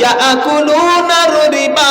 ইয়াকুলুনার রিবা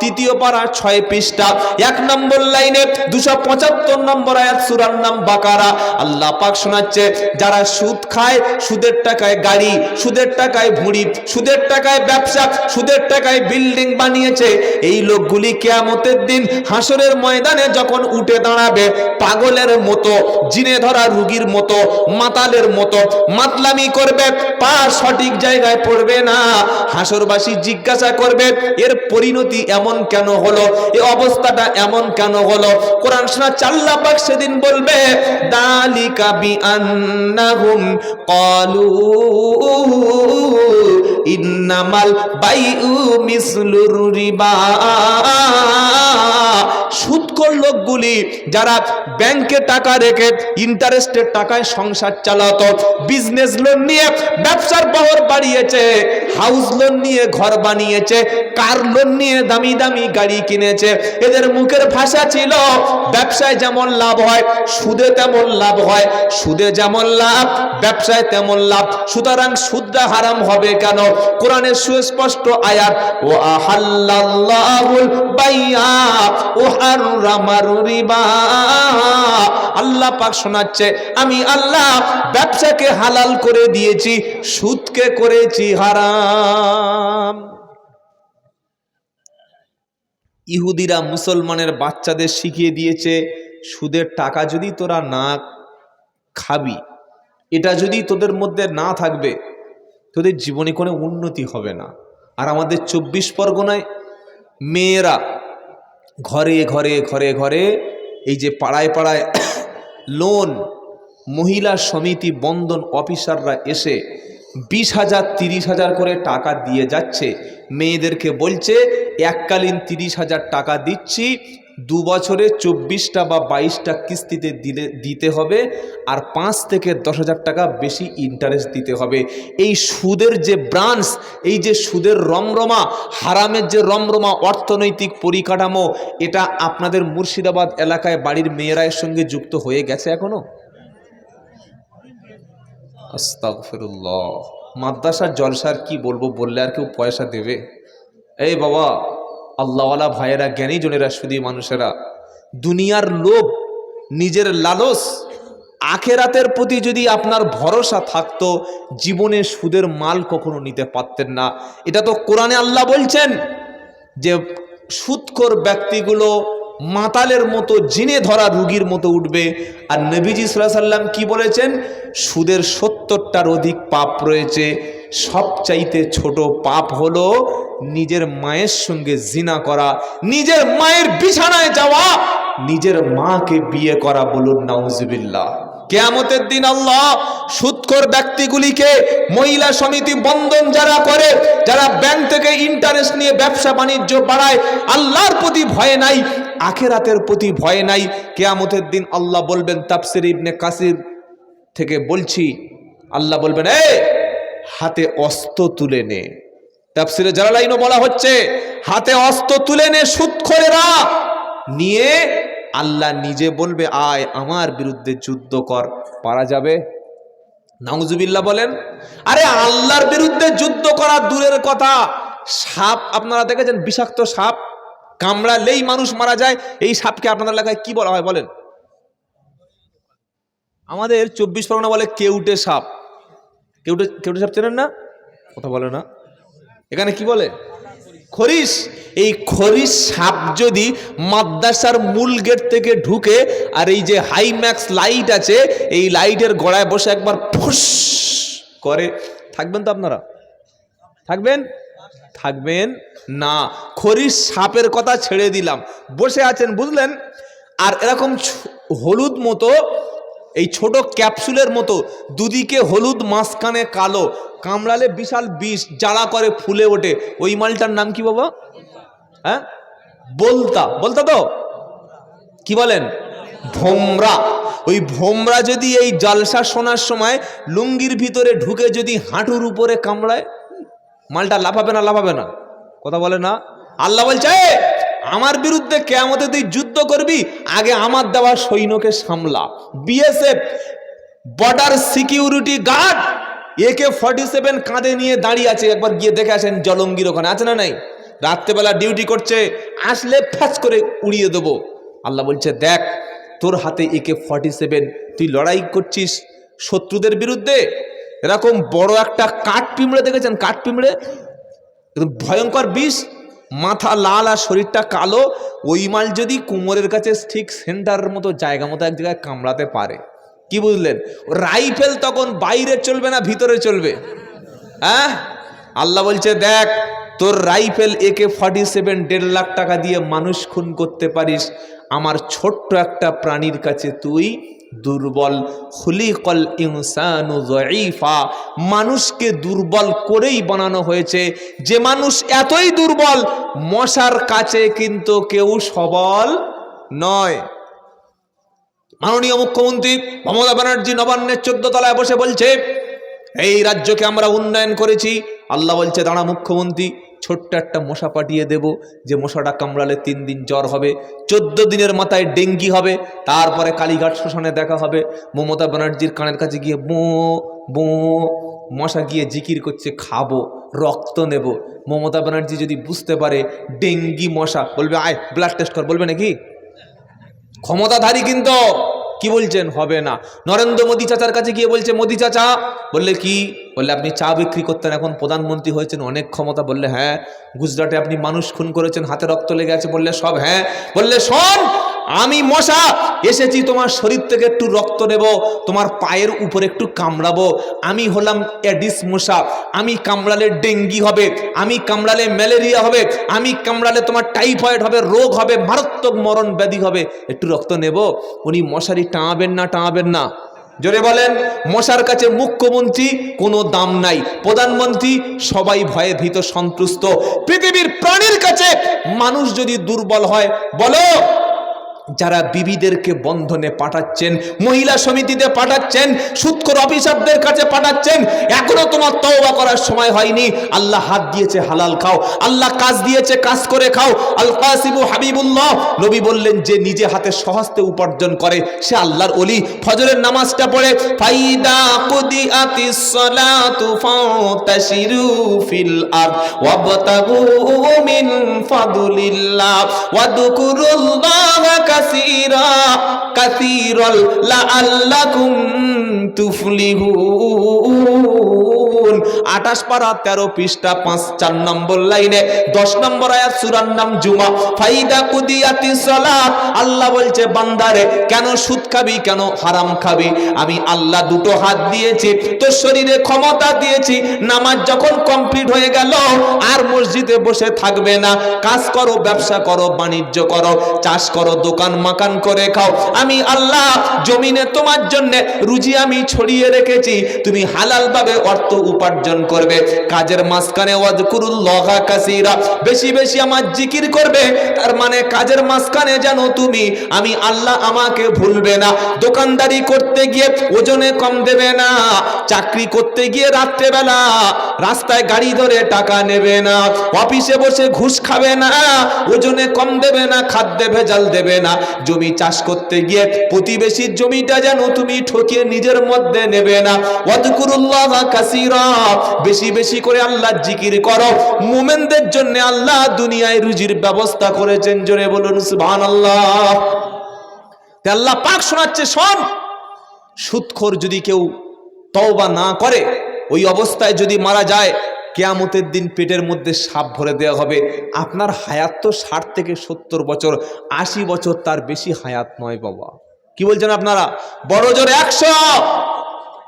তৃতীয় পারা ছয় পৃষ্ঠা এক নম্বর লাইনে দুশো পঁচাত্তর নম্বর আয়াত সুরার নাম বাকারা। আল্লাহ পাক শোনাচ্ছে, যারা সুদ খায়, সুদের টাকায় গাড়ি, সুদের টাকায় ভুঁড়ি, সুদের টাকায় ব্যবসা, সুদের টাকায় বিল্ডিং বানিয়েছে, এই লোকগুলি কেয়ামতের দিন হাসরের ময়দানে যখন উঠে দাঁড়াবে, পাগলের মতো, জিনে ধরা রুগীর মতো, মাতালের মতো, মাতলামি করবে, পা সঠিক জায়গায় পড়বে না। হাসরবাসী জিজ্ঞাসা করবে, এর পরিণতি এমন কেন হলো? এ অবস্থাটা এমন কেন হলো? কোরআন শোনা চাল্লা পাক সেদিন বলবে, দালিকা বি আন্নাহুম ক্বালু ইন্নামাল বাইউ মিসলুর রিবা। সুদখোর লোকগুলি যারা ব্যাংকে টাকা রেখে ইন্টারেস্টের টাকায় সংসার চালাতো, বিজনেস লোন নিয়ে ব্যবসার বহর বাড়িয়েছে, হাউস লোন নিয়ে ঘর বানিয়েছে, কার লোন নিয়ে দামি দামি গাড়ি কিনেছে, এদের মুখের ভাষা ছিল, ব্যবসায় যেমন লাভ হয়, সুদে তেমন লাভ হয়, সুদে যেমন লাভ, ব্যবসায় তেমন লাভ। সুতরাং সুদটা হারাম হবে কেন? কোরআনের সুস্পষ্ট আয়াত ও আহাল্লাল্লাহুল বাইয়া ও হাররামার রিবা। আল্লাহ পাক শোনাচ্ছে, আমি আল্লাহ ব্যবসাকে হালাল করে দিয়েছি, সুদকে করেছি হারাম। ইহুদিরা মুসলমানের বাচ্চাদের শিখিয়ে দিয়েছে, সুদের টাকা যদি তোরা না খাবি, এটা যদি তোদের মধ্যে না থাকবে, তোদের জীবনে কোনো উন্নতি হবে না। আর আমাদের চব্বিশ পরগনায় মেয়েরা ঘরে ঘরে ঘরে ঘরে এই যে পাড়ায় পাড়ায় লোন মহিলা সমিতি বন্ধন অফিসাররা এসে বিশ হাজার, তিরিশ হাজার করে টাকা দিয়ে যাচ্ছে। মেয়েদেরকে বলছে, এককালীন তিরিশ হাজার টাকা দিচ্ছি দু বছরে চব্বিশটা বা বাইশটা কিস্তিতে দিলে, দিতে হবে, আর পাঁচ থেকে দশ হাজার টাকা বেশি ইন্টারেস্ট দিতে হবে। এই সুদের যে ব্রাঞ্চ এই যে সুদের রমরমা, হারামের যে রমরমা, অর্থনৈতিক পরিকাঠামো, এটা আপনাদের মুর্শিদাবাদ এলাকায় বাড়ির মেয়েরা এর সঙ্গে যুক্ত হয়ে গেছে মাদ্রাসার জলসার কি বলব, বললে আর কেউ পয়সা দেবে? এই বাবা, আল্লাহওয়ালা ভাইয়েরা, জ্ঞানী জনেরা শুধু মানুষেরা, দুনিয়ার লোভ, নিজের লালস, আখেরাতের প্রতি যদি আপনার ভরসা থাকতো, জীবনে সুদের মাল কখনো নিতে পারতেন না। এটা তো কোরআনে আল্লাহ বলছেন যে সুদখোর ব্যক্তিগুলো মাতালের মতো, জিনে ধরা রুগীর মতো উঠবে। আর নবীজি সাল্লাম কি বলেছেন? সুদের সত্তরটার অধিক পাপ রয়েছে। সবচাইতে ছোট পাপ হলো নিজের মায়ের সঙ্গে জিনা করা, নিজের মায়ের বিছানায় যাওয়া, নিজের মাকে বিয়ে করা বলুন, নাউজবিল্লাহ। কেয়ামতের দিন আল্লাহ সুৎখর ব্যক্তিগুলিকে মহিলা সমিতি বন্ধন যারা করে, যারা ব্যাংক থেকে ইন্টারেস্ট নিয়ে ব্যবসা বাণিজ্য বাড়ায়, আল্লাহর প্রতি ভয় নাই, আখেরাতের প্রতি ভয় নাই। কেয়ামতের দিন আল্লাহ বলবেন, তাফসির ইবনে কাসির থেকে বলছি, আল্লাহ বলবেন, এ, হাতে অস্ত্র তুলে নে। তাফসিরে জালালাইনও বলা হচ্ছে, হাতে অস্ত্র তুলে নে সুৎখরেরা, নিয়ে আল্লাহ নিজে বলবে, আয়, আমার বিরুদ্ধে যুদ্ধ কর। পারা যাবে? নাউজুবিল্লাহ বলেন, আরে আল্লাহর বিরুদ্ধে যুদ্ধ করা দূরের কথা। সাপ, আপনারা দেখেছেন বিষাক্ত সাপ? কামড়ালেই মানুষ মারা যায়। এই সাপকে আপনাদের এলাকায় কি বলা হয় বলেন? আমাদের চব্বিশ পরগনা বলে কেউটে সাপ। কেউটে কেউটে সাপ চেনেন না? কথা বলে না। এখানে কি বলে? খরিস, এই খরিস সাপ যদি মাদ্রাসার মূল গেট থেকে ঢুকে আর এই যে হাইম্যাক্স লাইট আছে, এই লাইটের গড়ায় বসে একবার ফুস করে, থাকবেন তো আপনারা? থাকবেন? থাকবেন না। খরিস সাপের কথা ছেড়ে দিলাম। বসে আছেন, বুঝলেন? আর এরকম হলুদ মতো এই ছোট ক্যাপসুলের মতো দুদিকে হলুদ মাঝখানে কালো কামড়ালে বিশাল বিষ জ্বালা করে ফুলে ওঠে। ওই মালটার নাম কি বাবা? হ্যাঁ? বলতা। বলতা তো? কি বলেন? ভোমরা। ওই ভোমরা যদি এই জালসা শোনার সময় লুঙ্গির ভিতরে ঢুকে যদি হাঁটুর উপরে কামড়ায় মালটা লাফাবে না লাফাবে না। কথা বলে না? আল্লাহ বলছে "এ, আমার বিরুদ্ধে কেমতে তুই যুদ্ধ করবি, আগে আমার দেওয়া সৈন্যকে সামলা। BSF border security guard AK forty seven কাঁধে নিয়ে দাঁড়িয়ে আছে, একবার গিয়ে দেখে আসেন জলঙ্গির ওখানে। আছে না নাই? রাত্রেবেলা ডিউটি করছে, আসলে ফ্যাচ করে উড়িয়ে দেবো। আল্লাহ বলছে, দেখ, তোর হাতে একে ফর্টি সেভেন তুই লড়াই করছিস শত্রুদের বিরুদ্ধে? এরকম বড় একটা কাঠ পিঁমড়ে দেখেছেন? কাঠ পিঁমড়ে ভয়ঙ্কর বিষ? মাথা লাল আর শরীরটা কালো, ওই মাল যদি কোমরের কাছে ঠিক সেন্টারের মতো, জায়গা মতো এক জায়গায় কামড়াতে পারে। কি বুঝলেন? রাইফেল তখন বাইরে চলবে না, ভিতরে চলবে। হ্যাঁ? আল্লাহ বলছে, দেখ, তোর রাইফেল একে ফর্টি সেভেন দেড় লাখ টাকা দিয়ে মানুষ খুন করতে পারিস। আমার ছোট্ট একটা প্রাণীর কাছে তুই দুর্বল, খুলিকল ইনসানু জয়ীফা মানুষকে দুর্বল করেই বানানো হয়েছে। যে মানুষ এতই দুর্বল, মশার কাছে কিন্তু কেউ সবল নয়। মাননীয় মুখ্যমন্ত্রী মমতা ব্যানার্জি নবান্নের চোদ্দ তলায় বসে বলছে, এই রাজ্যকে আমরা উন্নয়ন করেছি। আল্লাহ বলছে, দাঁড়া মুখ্যমন্ত্রী ছোট্ট একটা মশা পাঠিয়ে দেব। যে মশাটা কামড়ালে তিন দিন জ্বর হবে, চোদ্দ দিনের মাথায় ডেঙ্গি হবে, তারপরে কালীঘাট শ্মশানে দেখা হবে। মমতা ব্যানার্জির কানের কাছে গিয়ে বো বো মশা গিয়ে জিকির করছে, খাব, রক্ত নেব। মমতা ব্যানার্জি যদি বুঝতে পারে, ডেঙ্গি মশা, বলবে, আয় ব্লাড টেস্ট কর, বলবে নাকি? ক্ষমতাধারী কিন্তু। কি বলছেন? হবে না। নরেন্দ্র মোদী চাচার কাছে গিয়ে বলছে, মোদী চাচা। বললে, কি? বললে, আপনি চা বিক্রি করতেন, এখন প্রধানমন্ত্রী হয়েছেন, অনেক ক্ষমতা। বললে হ্যাঁ গুজরাটে আপনি মানুষ খুন করেছেন, হাতে রক্ত লেগে আছে। বললে, সব হ্যাঁ। বললে শোন আমি মশা, এসেছি তোমার শরীর থেকে একটু রক্ত নেব, তোমার পায়ের উপর একটু কামড়াবো। আমি হলাম এডিস মশা, আমি কামড়ালে ডেঙ্গি হবে, আমি কামড়ালে ম্যালেরিয়া হবে, আমি কামড়ালে তোমার টাইফয়েড হবে, রোগ হবে, মারাত্মক মরণ ব্যাধি হবে। একটু রক্ত নেব? উনি মশারি টাঙাবেন না টাঙাবেন না। জোরে বলেন, মশার কাছে মুখ্যমন্ত্রী কোনো দাম নাই। প্রধানমন্ত্রী সবাই ভয়ে ভীত, সন্তুষ্ট। পৃথিবীর প্রাণীর কাছে মানুষ যদি দুর্বল হয়, বলো যারা বিবিদেরকে বন্ধনে পাঠাচ্ছেন, মহিলা সমিতিতে পাঠাচ্ছেন সুৎকর অফিসারদের কাছে পাঠাচ্ছেন, এখনও তোমার তওবা করার সময় হয়নি। আল্লাহ হাত দিয়েছে, হালাল খাও। আল্লাহ কাজ দিয়েছে, কাজ করে খাও। আল কাসিবু হাবিবুল্লাহ, নবী বললেন, যে নিজে হাতে সহস্তে উপার্জন করে, সে আল্লাহর অলি ফজরের নামাজটা পড়ে, ফাইদা কুদিআতিস সালাতু ফাতাশিরু ফিল আরদ ওয়াবতাগু মিন ফাদলিল্লাহ, ওয়াদকুরুল্লাহা লাআল্লাকুম তুফলিহুন। আঠাশ পারা, তেরো পৃষ্ঠা, পাঁচ, চার নম্বর লাইনে, দশ নম্বর আয়াত নাম জুমা। ফাইদা কুদিয়াতি আল্লাহ বলছে, বান্দারে, কেন সুদ খাবি, কেন হারাম খাবি? আমি আল্লাহ দুটো হাত দিয়েছি, তোর শরীরে ক্ষমতা দিয়েছি, নামাজ যখন কমপ্লিট হয়ে গেল, আর মসজিদে বসে থাকবে না। কাজ করো, ব্যবসা করো, বাণিজ্য করো, চাষ করো, দোকান মাকান করে খাও। আমি আল্লাহ জমিনে তোমার জন্য রুজি আমি ছড়িয়ে রেখেছি। তুমি হালাল ভাবে অর্থ উপার্জন করবে। কাজের মাঝখানে ওয়াজকুরুল্লাহ কাসীরা। বেশি বেশি আমার জিকির করবে। তার মানে কাজের মাঝখানে যেন তুমি, আমি আল্লাহ আমাকে ভুলবে না। দোকানদারি করতে গিয়ে ওজনে কম দেবে না। চাকরি করতে গিয়ে রাত্রেবেলা রাস্তায় গাড়ি ধরে টাকা নেবে না। অফিসে বসে ঘুষ খাবে না। ওজনে কম দেবে না, খাদ্যে ভেজাল দেবে না। জমি চাষ করতে গিয়ে প্রতিবেশীর জমিটা যেন তুমি ঠকিয়ে নিজের মধ্যে নেবে না। ওয়াদকুরুল্লাহ কাসীরা। বেশি বেশি করে আল্লাহ জিকির করো। মুমিনদের জন্য আল্লাহ দুনিয়ায় রুজির ব্যবস্থা করেছেন। জোরে বলুন, সুবহানাল্লাহ। আল্লাহ পাক শোনাচ্ছে, শোন। সুদখোর যদি কেউ তওবা না করে, ওই অবস্থায় যদি মারা যায় কেয়ামতের দিন পেটের মধ্যে সাপ ভরে দেওয়া হবে। আপনার হায়াত তো ষাট থেকে সত্তর বছর, আশি বছর তার বেশি হায়াত নয় বাবা। কি বলছেন আপনারা? বড় জোর একশো!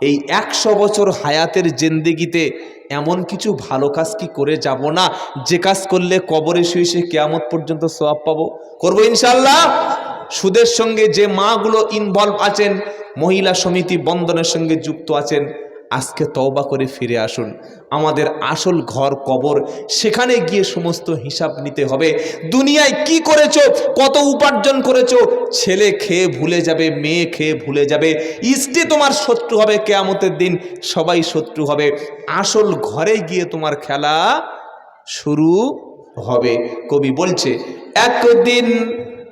এই একশো বছর হায়াতের জেন্দেগিতে এমন কিছু ভালো কাজ কি করে যাব না? যে কাজ করলে কবরে শুয়ে সে কেয়ামত পর্যন্ত সোয়াব পাবো? করব ইনশাল্লাহ সুদের সঙ্গে যে মাগুলো ইনভলভ আছেন, মহিলা সমিতি বন্ধনের সঙ্গে যুক্ত আছেন আজকে তওবা করে ফিরে আসুন। আমাদের আসল ঘর কবর, সেখানে গিয়ে সমস্ত হিসাব নিতে হবে। দুনিয়ায় কি করেছ? কত উপার্জন করেছ? ছেলে খেয়ে ভুলে যাবে, মেয়ে খেয়ে ভুলে যাবে। ইষ্টে তোমার শত্রু হবে, কেয়ামতের দিন সবাই শত্রু হবে। আসল ঘরে গিয়ে তোমার খেলা শুরু হবে। কবি বলছে, একদিন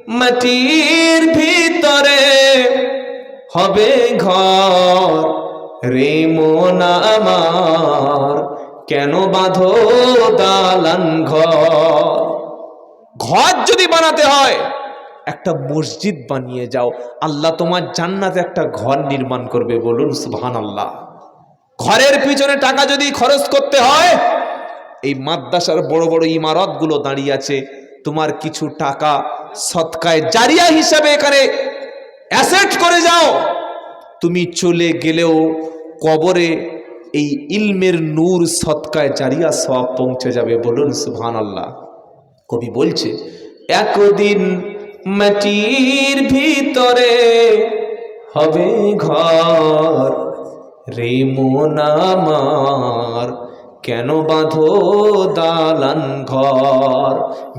মাটির ভিতরে হবে ঘর রে আমার, কেন বাঁধো দালান ঘর? ঘর যদি বানাতে হয়, একটা মসজিদ বানিয়ে যাও। আল্লাহ তোমার জান্নাতে একটা ঘর নির্মাণ করবে বলুন সুবহান আল্লাহ ঘরের পিছনে টাকা যদি খরচ করতে হয়, এই মাদ্রাসার বড় বড় ইমারতগুলো দাঁড়িয়ে আছে। তোমার কিছু টাকা সৎকায় জারিয়া হিসাবে এখানে অ্যাসেট করে যাও। তুমি চলে গেলেও কবরে এই ইলমের নূর সৎকায় জারিয়া সব পৌঁছে যাবে বলুন সুবহান আল্লাহ কবি বলছে, একদিন মাটির ভিতরে হবে ঘর রে মন আমার কেন বাঁধো দালান ঘর?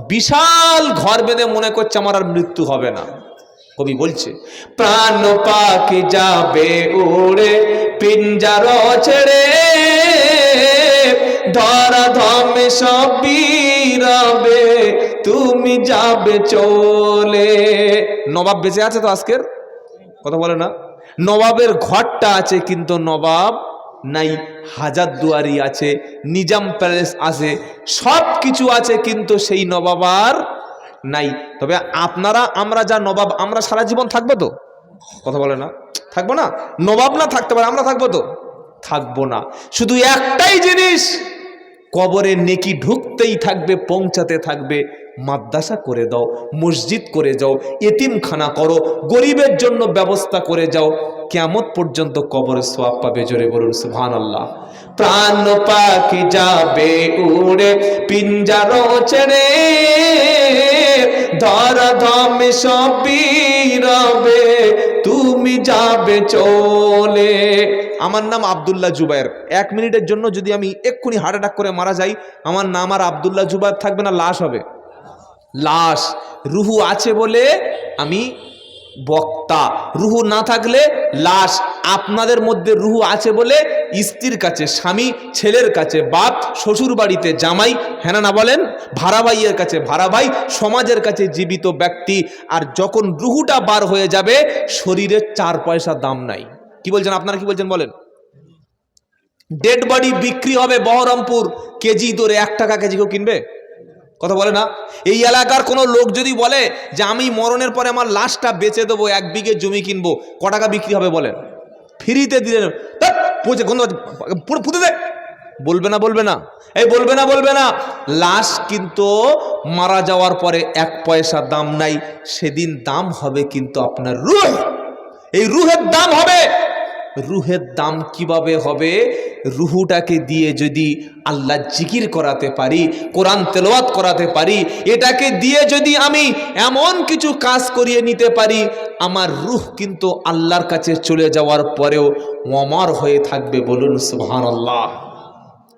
বিশাল ঘর বেঁধে মনে করছে আমার আর মৃত্যু হবে না। কবি বলছে, প্রাণ পাখি যাবে উড়ে পিঞ্জার ছেড়ে ধরা ধমে সব বীরাবে, তুমি যাবে চলে। নবাব বেঁচে আছে তো আজকের? কথা বলে না। নবাবের ঘরটা আছে, কিন্তু নবাব নাই, হাজার দুয়ারি আছে, নিজাম প্যালেস আছে, সব কিছু আছে, কিন্তু সেই নবাব আর নাই। তবে আপনারা, আমরা যা নবাব, আমরা সারা জীবন থাকব তো? কথা বলে না। থাকব না? নবাব না থাকতে পারে, আমরা থাকব তো? থাকব না। শুধু একটাই জিনিস, কবরে নেকি ঢুকতেই থাকবে, পৌঁছাতে থাকবে। মাদ্রাসা করে দাও, মসজিদ করে যাও, এতিমখানা করো, গরিবের জন্য ব্যবস্থা করে যাও। কেমত পর্যন্ত কবরে সোয়াব পাবে, জোরে বলুন সুহান আল্লাহ প্রাণ পাখি যাবে উড়ে পিঞ্জার ছেড়ে ধর ধমে সবিরবে তুমি যাবে চলে। আমার নাম আবদুল্লাহ জুবাইর এক মিনিটের জন্য যদি আমি এক্ষুনি হার্ট অ্যাটাক করে মারা যাই, আমার নাম আর আবদুল্লাহ জুবাইর থাকবে না, লাশ হবে। লাশ, রুহু আছে বলে আমি বক্তা। রুহু না থাকলে লাশ আপনাদের মধ্যে রুহু আছে বলে স্ত্রীর কাছে, স্বামী, ছেলের কাছে, বাপ, শ্বশুর বাড়িতে জামাই হ্যাঁ না বলেন? ভাইয়ের কাছে ভাই, সমাজের কাছে জীবিত ব্যক্তি। আর যখন রুহুটা বার হয়ে যাবে, শরীরের চার পয়সা দাম নাই। কি বলছেন আপনারা, কি বলছেন বলেন? ডেড বডি বিক্রি হবে বহরমপুর। কেজি দরে এক টাকা কেজি কেউ কিনবে? কথা বলে না? এই এলাকার কোনো লোক যদি বলে যে আমি মরণের পরে আমার লাশটা বেচে দেবো, এক বিঘে জমি কিনবো, ক টাকা বিক্রি হবে বলেন? ফ্রিতে দিলেন। পুরো পুঁতে দে। বলবে না বলবে না। এই বলবে না বলবে না। লাশ কিন্তু মারা যাওয়ার পরে এক পয়সা দাম নাই, সেদিন দাম হবে কিন্তু আপনার রুহ। এই রুহের দাম হবে। রুহের দাম কীভাবে হবে? রুহুটাকে দিয়ে যদি আল্লাহ জিকির করাতে পারি, কোরআন তেলোয়াত করাতে পারি, এটাকে দিয়ে যদি আমি এমন কিছু কাজ করিয়ে নিতে পারি, আমার রুহ কিন্তু আল্লাহর কাছে চলে যাওয়ার পরেও অমর হয়ে থাকবে বলুন সুহান আল্লাহ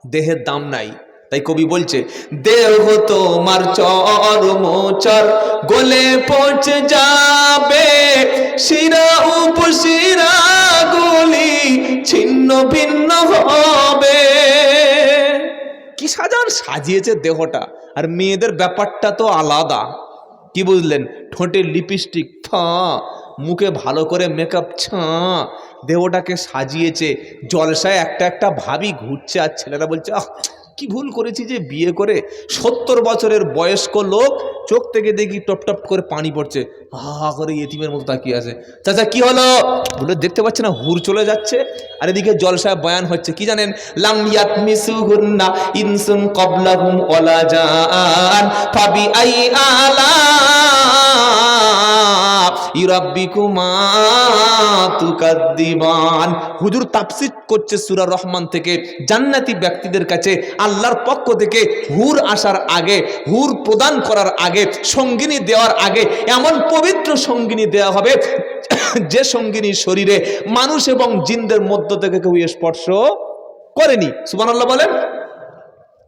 দেহের দাম নাই। তাই কবি বলছে, দেহ তোমার চর মোচর, গলে পৌঁছে যাবে, শিরা উপশিরা গুলি ছিন্ন ভিন্ন হবে। কি সাজান সাজিয়েছে দেহটা, আর মেয়েদের ব্যাপারটা তো আলাদা। কি বুঝলেন ঠোঁটে লিপস্টিক ফা মুখে ভালো করে মেকআপ, ছা, দেহটাকে সাজিয়েছে, জলসায় একটা একটা ভাবি ঘুরছে আর ছেলেরা বলছে, আহ কি ভুল করেছি যে বিয়ে করে সত্তর বছরের বয়স্ক লোক চোখ থেকে দেখি টপ টপ করে পানি পড়ছে, হা হা করে এতিমের মতো তাকিয়ে আছে। চাচা, কি হলো? বলে, দেখতে পাচ্ছে না, হুর চলে যাচ্ছে। আর এদিকে জলসায় বয়ান হচ্ছে, কি জানেন? লাম ইয়াতমিসুহুন্না ইনসুন ক্বাবলাহুম ওয়ালা জান, ফাবি আই আলা তুকাদ্দিবান। হুজুর তাফসীর করছে সূরা রহমান থেকে। জান্নাতি ব্যক্তিদের কাছে আল্লাহর পক্ষ থেকে হুর আসার আগে হুর প্রদান করার আগে সঙ্গিনী দেওয়ার আগে এমন পবিত্র সঙ্গিনী দেওয়া হবে যে সঙ্গিনী শরীরে মানুষ এবং জিনদের মধ্য থেকে কেউ স্পর্শ করেনি। সুবহানাল্লাহ বলেন।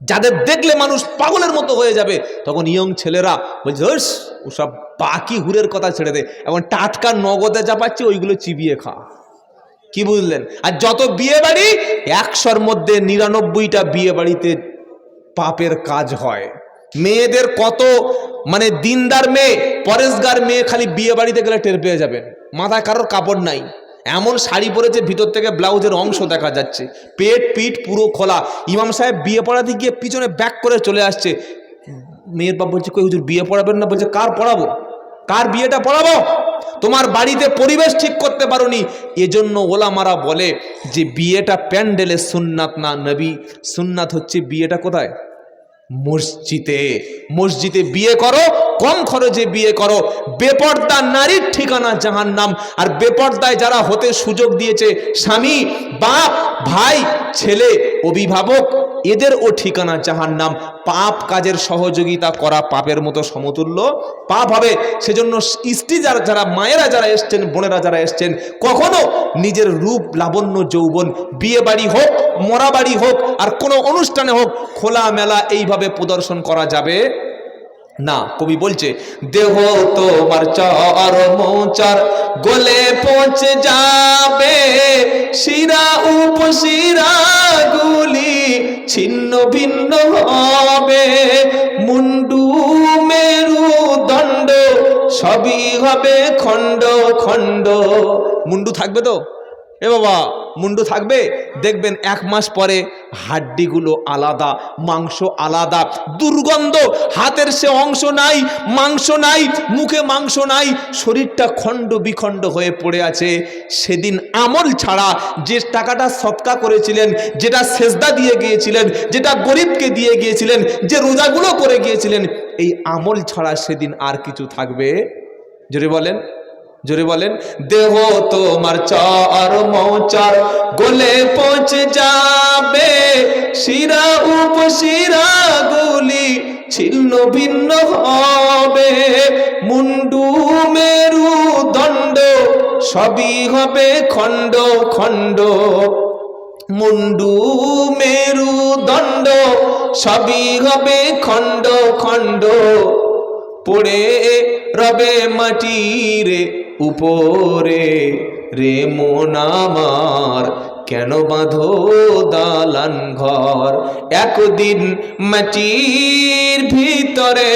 যাদের দেখলে মানুষ পাগলের মতো হয়ে যাবে তখন ইয়ং ছেলেরা বলছে "ওস, ওসব বাকি হুরের কথা ছেড়ে দে। এবং টাটকা নগদে যা পাচ্ছি, ওইগুলো চিবিয়ে খা। কি বুঝলেন? আর যত বিয়ে বাড়ি একশোর মধ্যে নিরানব্বইটা বিয়ে বাড়িতে পাপের কাজ হয়। মেয়েদের কত মানে দিনদার মেয়ে, পরেশগার মেয়ে খালি বিয়ে বাড়িতে গেলে টের পেয়ে যাবেন মাথায় কারোর কাপড় নাই। এমন শাড়ি পরেছে, ভিতর থেকে ব্লাউজের অংশ দেখা যাচ্ছে। পেট পিঠ পুরো খোলা। ইমাম সাহেব বিয়ে পড়াতে গিয়ে পিছনে ব্যাক করে চলে আসছে। মেয়ের বাপ বলছে, কই হুজুর, বিয়ে পড়াবেন না? বলছে, কার পড়াবো? কার বিয়েটা পড়াবো? তোমার বাড়িতে পরিবেশ ঠিক করতে পারোনি। এজন্য ওলামারা বলে যে, বিয়েটা প্যান্ডেলে সুন্নাত না, নবী। সুন্নাত হচ্ছে বিয়েটা কোথায়? মসজিদে। মসজিদে বিয়ে করো, কম খরচে বিয়ে করো। বেপর্দা নারীর ঠিকানা জাহান নাম আর বেপর্দায় যারা হতে সুযোগ দিয়েছে, স্বামী, বাপ, ভাই, ছেলে, অভিভাবক এদেরও ঠিকানা জাহান্নাম। পাপ কাজের সহযোগিতা করা পাপের মতো সমতুল্য। পাপ হবে সেজন্য স্ত্রী যারা যারা মায়েরা যারা এসছেন, বোনেরা যারা এসছেন, কখনো নিজের রূপ, লাবণ্য, যৌবন বিয়ে বাড়ি হোক মরা বাড়ি হোক, আর কোনো অনুষ্ঠানে হোক খোলা মেলা এইভাবে প্রদর্শন করা যাবে না। কবি বলছে, দেহ তোমার চর মোচার, গলে পৌঁছে যাবে, শিরা উপশিরা ছিন্ন ভিন্ন হবে। মুন্ডু মেরু দণ্ড সবই হবে খণ্ড খণ্ড। মুন্ডু থাকবে তো? এ বাবা, মুন্ডু থাকবে? দেখবেন এক মাস পরে হাড্ডিগুলো আলাদা, মাংস আলাদা, দুর্গন্ধ, হাতের সে অংশ নাই, মাংস নাই, মুখে মাংস নাই, শরীরটা খণ্ড বিখণ্ড হয়ে পড়ে আছে। সেদিন আমল ছাড়া যে টাকাটা সৎকা করেছিলেন, যেটা সেজদা দিয়ে গিয়েছিলেন, যেটা গরিবকে দিয়ে গিয়েছিলেন, যে রোজাগুলো করে গিয়েছিলেন, এই আমল ছাড়া সেদিন আর কিছু থাকবে? যদি বলেন। জোরে বলেন, দেহ তোমার চর মৌচার, গোলে পৌঁছে যাবে। শিরা উপশিরা গুলি ছিন্ন ভিন্ন হবে। মুন্ডু মেরু দণ্ড সবই হবে খণ্ড খণ্ড। মুন্ডু মেরু দণ্ড সবই হবে খণ্ড খণ্ড। পড়ে রবে মাটির উপরে। রে মন আমার, কেন বাঁধো দালান ঘর? একদিন মাটির ভিতরে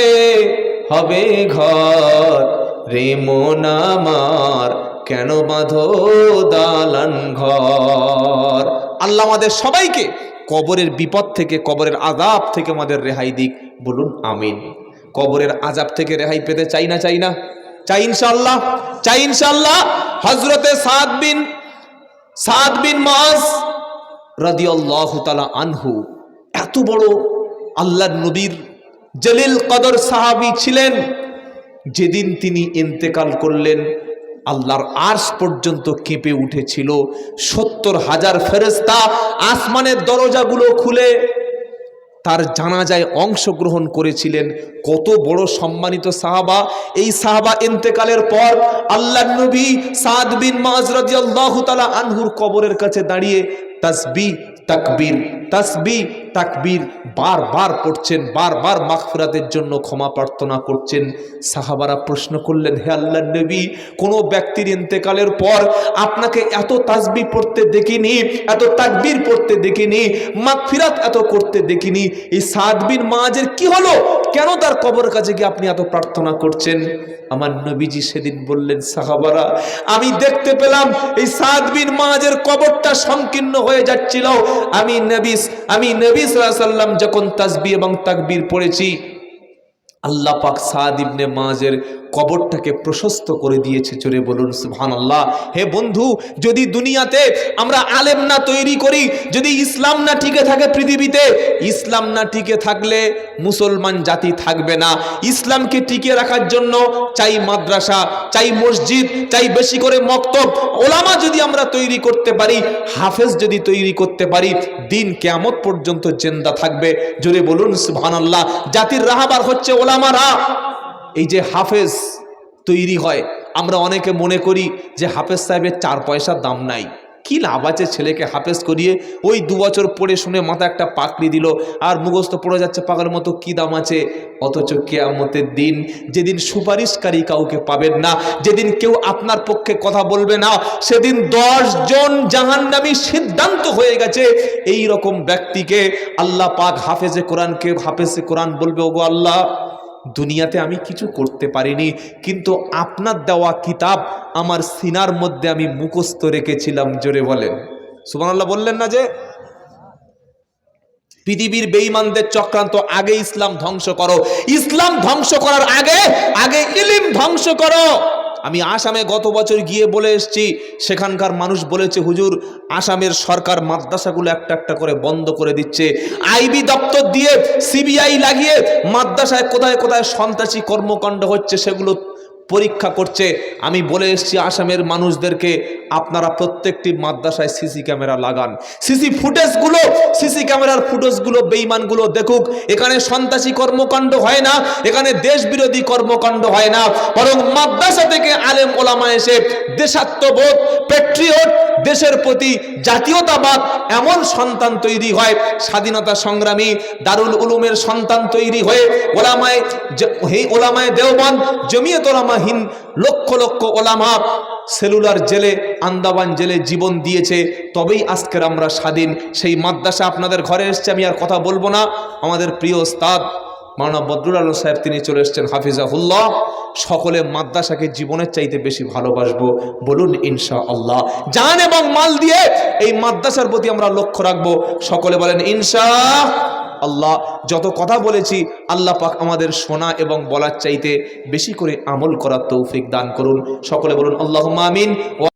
হবে ঘর। রে মন আমার, কেন বাঁধো দালান ঘর? আল্লাহ আমাদের সবাইকে কবরের বিপদ থেকে, কবরের আজাব থেকে আমাদের রেহাই দিক। বলুন, আমিন। কবরের আজাব থেকে রেহাই পেতে চাই না চাই না? চাই ইনশাল্লাহ চাই ইনশাল্লাহ হজরতে সাদ বিন সাদ বিন মাস রাদিয়াল্লাহু তাআলা আনহু এত বড় আল্লাহর নবীর জলিল কদর সাহাবি ছিলেন। যেদিন তিনি ইন্তেকাল করলেন, আল্লাহর আর্শ পর্যন্ত কেঁপে উঠেছিল। সত্তর হাজার ফেরেস্তা আসমানের দরজাগুলো খুলে তার জানাজায় অংশগ্রহণ করেছিলেন। কত বড় সম্মানিত সাহাবা। এই সাহাবা ইন্তেকালের পর আল্লাহ নবী সাদ বিন মাজরাজি আল্লাহ তালা আনহুর কবরের কাছে দাঁড়িয়ে তাসবি, তাকবীর তাসবি, তাকবীর বারবার পড়ছেন, বারবার মাগফিরাতের জন্য ক্ষমা প্রার্থনা করছেন। সাহাবারা প্রশ্ন করলেন, হে আল্লাহ নবী, কোনো ব্যক্তির ইন্তেকালের পর আপনাকে এত তাসবি পড়তে দেখিনি, এত তাকবীর পড়তে দেখিনি, মাগফিরাত এত করতে দেখিনি। এই সাদ বিন মাজের কি হলো? কেন তার কবর কাছে গিয়ে আপনি এত প্রার্থনা করছেন? আমার নবীজি সেদিন বললেন, সাহাবারা, আমি দেখতে পেলাম, এই সাদ বিন মাজের কবরটা সংকীর্ণ হয়ে যাচ্ছিল। আমি নবী আমি নবী সাল্লাম যখন তাসবি এবং তাকবীর পড়েছি আল্লাহ পাক সাদ ইবনে মাজের কবরটাকে প্রশস্ত করে দিয়েছে। জোরে বলুন সুহান আল্লাহ হে বন্ধু, যদি দুনিয়াতে আমরা আলেম না তৈরি করি, যদি ইসলাম না টিকে থাকে পৃথিবীতে, ইসলাম না টিকে থাকলে মুসলমান জাতি থাকবে না। ইসলামকে টিকে রাখার জন্য চাই মাদ্রাসা, চাই মসজিদ, চাই বেশি করে মক্তব। ওলামা যদি আমরা তৈরি করতে পারি, হাফেজ যদি তৈরি করতে পারি, দিন কেয়ামত পর্যন্ত জেন্দা থাকবে। জোরে বলুন, সুবহানাল্লাহ। জাতির রাহাবার হচ্ছে ওলামারা। এই যে হাফেজ তৈরি হয়, আমরা অনেকে মনে করি যে হাফেজ সাহেবের চার পয়সার দাম নাই। কি লাভ আছে ছেলেকে হাফেজ করিয়ে? ওই দু বছর পড়ে শুনে মাথা একটা পাকড়ি দিল, আর মুখস্থ পড়ে যাচ্ছে পাকার মতো কি দাম আছে? অথচ কেয়ামতের দিন যেদিন সুপারিশকারী কাউকে পাবেন না, যেদিন কেউ আপনার পক্ষে কথা বলবে না, সেদিন জন জাহান্নামী সিদ্ধান্ত হয়ে গেছে, এই রকম ব্যক্তিকে আল্লাহ পাক হাফেজে কোরআনকে হাফেজে কোরআন বলবে, ওগো আল্লাহ। দুনিয়াতে আমি কিছু করতে পারিনি, কিন্তু আপনার দেওয়া কিতাব আমার সিনার মধ্যে আমি মুখস্থ রেখেছিলাম, জোরে বলেন। সুবহানাল্লাহ বললেন না যে? পৃথিবীর বেঈমানদের চক্রান্ত আগে ইসলাম ধ্বংস করো, ইসলাম ধ্বংস করার আগে আগে ইলিম ধ্বংস করো। আমি আসামে গত বছর গিয়ে বলে এসছি, সেখানকার মানুষ বলেছে, হুজুর, আসামের সরকার মাদ্রাসাগুলো একটা একটা করে বন্ধ করে দিচ্ছে। আইবি দপ্তর দিয়ে সিবিআই লাগিয়ে মাদ্রাসায় কোথায় কোথায় সন্ত্রাসী কর্মকাণ্ড হচ্ছে সেগুলো পরীক্ষা করছে। আমি বলে এসেছি, আসামের মানুষদেরকে আপনারা প্রত্যেকটি মাদ্রাসায় সিসি ক্যামেরা লাগান। সিসি ফুটেজগুলো, সিসি ক্যামেরার ফুটেজগুলো বেইমানগুলো দেখুক। এখানে সন্ত্রাসী কর্মকাণ্ড হয় না, এখানে দেশ বিরোধী কর্মকাণ্ড হয় না। বরং মাদ্রাসা থেকে আলেম ওলামা এসে দেশাত্মবোধ পেট্রিয়ট দেশের প্রতি জাতীয়তাবাদ, এমন সন্তান তৈরি হয়, স্বাধীনতা সংগ্রামী, দারুল উলুমের সন্তান তৈরি হয়ে ওলামায় ওলামায় দেওবান জমিয়ত ওলামাহীন লক্ষ লক্ষ ওলামা সেলুলার জেলে, আন্দামান জেলে জীবন দিয়েছে। তবেই আজকের আমরা স্বাধীন। সেই মাদ্রাসা আপনাদের ঘরে এসছে, আমি আর কথা বলব না। আমাদের প্রিয় ওস্তাদ মাওলানা বদরুল আলম সাহেব, তিনি চলে এসছেন, হাফিজাহুল্লাহ। সকলে মাদ্রাসাকে জীবনের চাইতে বেশি ভালোবাসবো। বলুন ইনশা আল্লাহ জান এবং মাল দিয়ে এই মাদ্রাসার প্রতি আমরা লক্ষ্য রাখব। সকলে বলেন, ইনশা আল্লাহ, যত কথা বলেছি, আল্লাহ পাক আমাদের শোনা এবং বলার চাইতে বেশি করে আমল করার তৌফিক দান করুন। সকলে বলুন আল্লাহ আমিন।